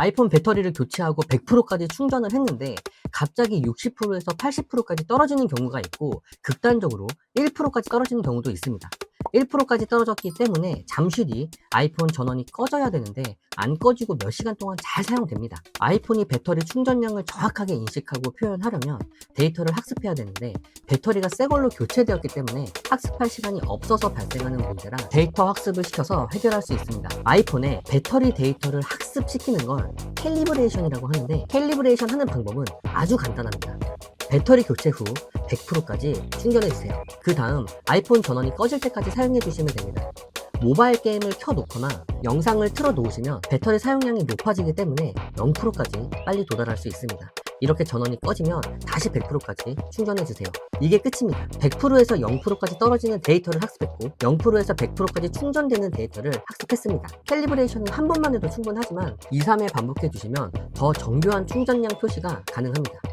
아이폰 배터리를 교체하고 100%까지 충전을 했는데 갑자기 60%에서 80%까지 떨어지는 경우가 있고 극단적으로 1%까지 떨어지는 경우도 있습니다. 1%까지 떨어졌기 때문에 잠시 뒤 아이폰 전원이 꺼져야 되는데 안 꺼지고 몇 시간 동안 잘 사용됩니다. 아이폰이 배터리 충전량을 정확하게 인식하고 표현하려면 데이터를 학습해야 되는데 배터리가 새 걸로 교체되었기 때문에 학습할 시간이 없어서 발생하는 문제라 데이터 학습을 시켜서 해결할 수 있습니다. 아이폰에 배터리 데이터를 학습시키는 걸 캘리브레이션이라고 하는데 캘리브레이션 하는 방법은 아주 간단합니다. 배터리 교체 후 100%까지 충전해 주세요. 그 다음 아이폰 전원이 꺼질 때까지 사용해 주시면 됩니다. 모바일 게임을 켜놓거나 영상을 틀어 놓으시면 배터리 사용량이 높아지기 때문에 0%까지 빨리 도달할 수 있습니다. 이렇게 전원이 꺼지면 다시 100%까지 충전해 주세요. 이게 끝입니다. 100%에서 0%까지 떨어지는 데이터를 학습했고 0%에서 100%까지 충전되는 데이터를 학습했습니다. 캘리브레이션은 한 번만 해도 충분하지만 2, 3회 반복해 주시면 더 정교한 충전량 표시가 가능합니다.